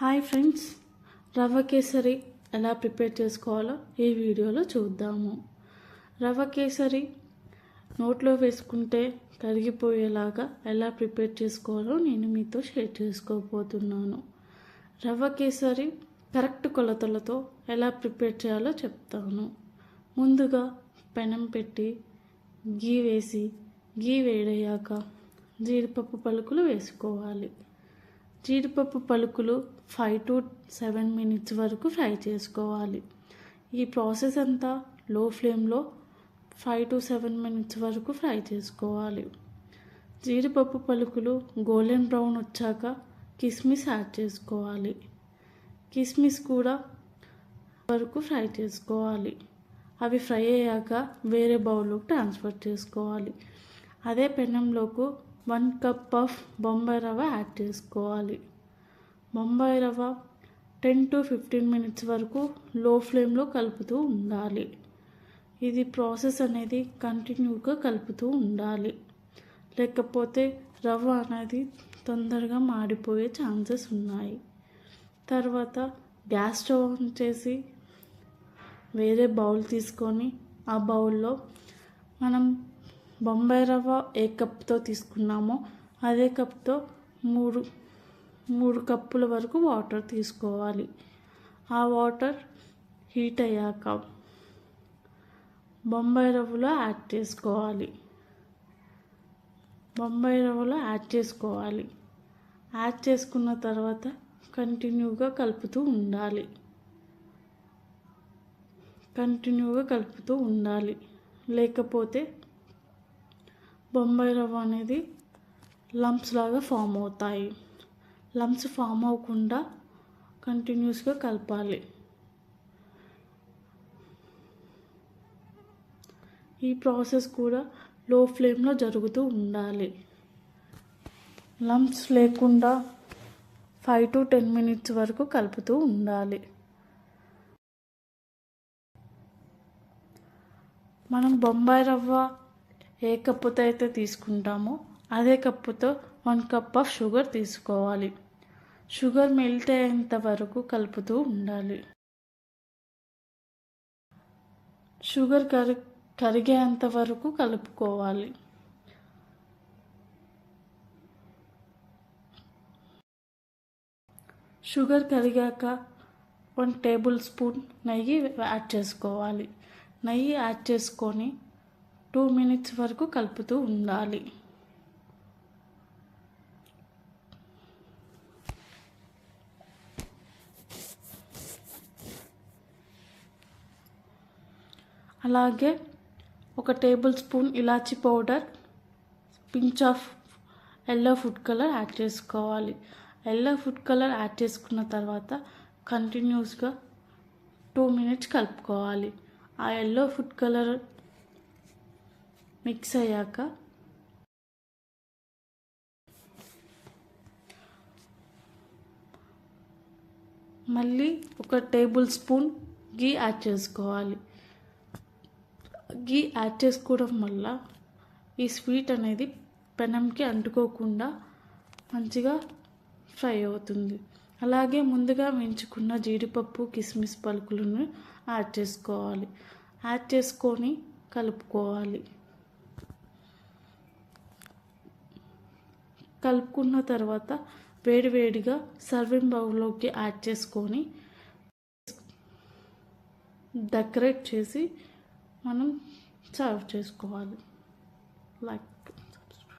Hi friends రవ్వ కేసరి ఎలా prepare చేసుకోవాలో ఈ వీడియోలో చూద్దాము. రవ్వ కేసరి నోట్లో వేసుకుంటే కరిగిపోయేలాగా ఎలా ప్రిపేర్ చేసుకోవాలో నేను మీతో షేర్ చేసుకోబోతున్నాను. రవ్వ కేసరి కరెక్ట్ కొలతలతో ఎలా ప్రిపేర్ చేయాలో చెప్తాను. ముందుగా పెనం పెట్టి గీ వేసి గీ వేడయ్యాక జీడిపప్పు పలుకులు వేసుకోవాలి. జీడిపప్పు పలుకులు ఫైవ్ టు సెవెన్ మినిట్స్ వరకు ఫ్రై చేసుకోవాలి. ఈ ప్రాసెస్ అంతా లో ఫ్లేమ్లో ఫైవ్ టు సెవెన్ మినిట్స్ వరకు ఫ్రై చేసుకోవాలి. జీడిపప్పు పలుకులు గోల్డెన్ బ్రౌన్ వచ్చాక కిస్మిస్ యాడ్ చేసుకోవాలి. కిస్మిస్ కూడా వరకు ఫ్రై చేసుకోవాలి. అవి ఫ్రై అయ్యాక వేరే బౌల్లోకి ట్రాన్స్ఫర్ చేసుకోవాలి. అదే పెనంలోకి వన్ కప్ ఆఫ్ బొంబాయి రవ్వ యాడ్ చేసుకోవాలి. బొంబాయి రవ్వ టెన్ టు ఫిఫ్టీన్ మినిట్స్ వరకు లో ఫ్లేమ్లో కలుపుతూ ఉండాలి. ఇది ప్రాసెస్ అనేది కంటిన్యూగా కలుపుతూ ఉండాలి. లేకపోతే రవ్వ అనేది తొందరగా మాడిపోయే ఛాన్సెస్ ఉన్నాయి. తర్వాత గ్యాస్ స్టవ్ ఆన్ చేసి వేరే బౌల్ తీసుకొని ఆ బౌల్లో మనం బొంబాయి రవ్వ ఏ కప్తో తీసుకున్నామో అదే కప్తో మూడు మూడు కప్పుల వరకు వాటర్ తీసుకోవాలి. ఆ వాటర్ హీట్ అయ్యాక బొంబాయి రవ్వలో యాడ్ చేసుకోవాలి. బొంబాయి రవ్వలో యాడ్ చేసుకోవాలి. యాడ్ చేసుకున్న తర్వాత కంటిన్యూగా కలుపుతూ ఉండాలి. కంటిన్యూగా కలుపుతూ ఉండాలి. లేకపోతే బొంబాయి రవ్వ అనేది లంప్స్ లాగా ఫామ్ అవుతాయి. లంప్స్ ఫామ్ అవ్వకుండా కంటిన్యూస్గా కలపాలి. ఈ ప్రాసెస్ కూడా లో ఫ్లేమ్లో జరుగుతూ ఉండాలి. లంప్స్ లేకుండా ఫైవ్ టు టెన్ మినిట్స్ వరకు కలుపుతూ ఉండాలి. మనం బొంబాయి రవ్వ ఏ కప్పుతో అయితే తీసుకుంటామో అదే కప్పుతో వన్ కప్ ఆఫ్ షుగర్ తీసుకోవాలి. షుగర్ మెల్ట్ అయ్యేంత వరకు కలుపుతూ ఉండాలి. షుగర్ కరి కరిగేంత వరకు కలుపుకోవాలి. షుగర్ కరిగాక వన్ టేబుల్ స్పూన్ నెయ్యి యాడ్ చేసుకోవాలి. నెయ్యి యాడ్ చేసుకొని టూ మినిట్స్ వరకు కలుపుతూ ఉండాలి. అలాగే ఒక tablespoon elaichi powder pinch of yellow food colour add చేసుకోవాలి. ఎల్లో ఫుడ్ కలర్ యాడ్ చేసుకున్న తర్వాత కంటిన్యూస్గా టూ మినిట్స్ కలుపుకోవాలి. ఆ ఎల్లో ఫుడ్ కలర్ మిక్స్ అయ్యాక మళ్ళీ ఒక టేబుల్ స్పూన్ గీ యాడ్ చేసుకోవాలి. గీ యాడ్ చేసుకోవడం వల్ల ఈ స్వీట్ అనేది పెనంకి అంటుకోకుండా మంచిగా ఫ్రై అవుతుంది. అలాగే ముందుగా వేయించుకున్న జీడిపప్పు కిస్మిస్ పలుకులను యాడ్ చేసుకోవాలి. యాడ్ చేసుకొని కలుపుకోవాలి. కలుపుకున్న తర్వాత వేడివేడిగా సర్వింగ్ బౌల్లోకి యాడ్ చేసుకొని డెకరేట్ చేసి మనం సర్వ్ చేసుకోవాలి. లైక్